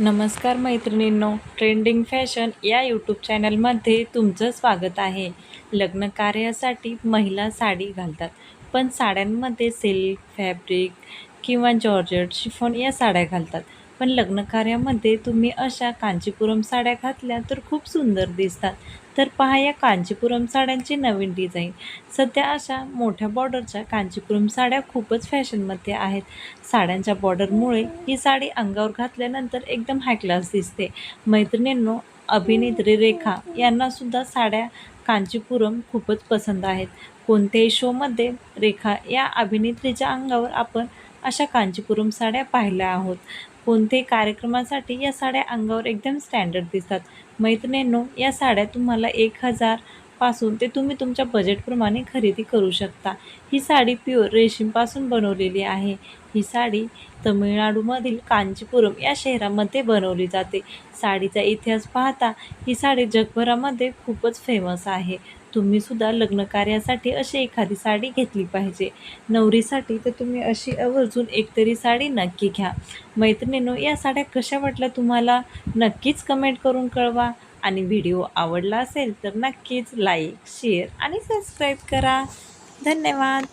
नमस्कार मैत्रिणींनो trending fashion या यूट्यूब चॅनलमध्ये तुमचं स्वागत आहे. लग्न कार्यासाठी महिला साडी घालतात पण साड्यांमध्ये सिल्क फॅब्रिक किंवा जॉर्जट शिफॉन या साड्या घालतात. पण लग्न कार्यामध्ये तुम्ही अशा कांचीपुरम साड्या घातल्या तर खूप सुंदर दिसतात. तर पहा या कांचीपुरम साड्यांची नवीन डिझाईन. सध्या अशा मोठ्या बॉर्डरच्या कांचीपुरम साड्या खूपच फॅशनमध्ये आहेत. साड्यांच्या बॉर्डरमुळे ही साडी अंगावर घातल्यानंतर एकदम हाय क्लास दिसते. मैत्रिणींनो अभिनेत्री रेखा यांनासुद्धा साड्या कांचीपुरम खूपच पसंत आहेत. कोणत्याही शोमध्ये रेखा या अभिनेत्रीच्या अंगावर आपण अशा कांचीपुरम साड्या पाहिल्या आहोत. कोणत्याही कार्यक्रमासाठी या साड्या अंगावर एकदम स्टँडर्ड दिसतात. मैत्रिणींनो या साड्या तुम्हाला एक हजार पासून ते तुम्ही तुमच्या बजेटप्रमाणे खरेदी करू शकता. ही साडी प्युअर रेशीमपासून बनवलेली आहे. ही साडी तमिळनाडूमधील कांचीपुरम या शहरामध्ये बनवली जाते. साडीचा इतिहास पाहता ही साडी जगभरामध्ये खूपच फेमस आहे. तुम्हीसुद्धा लग्न कार्यासाठी अशी एखादी साडी घेतली पाहिजे. नवरीसाठी तर तुम्ही अशी आवर्जून एकतरी साडी नक्की घ्या. मैत्रिणीनो या साड्या कशा वाटल्या तुम्हाला? नक्कीच कमेंट करून कळवा. आणि व्हिडिओ आवडला असेल तर नक्कीच लाईक शेअर आणि सबस्क्राईब करा. धन्यवाद.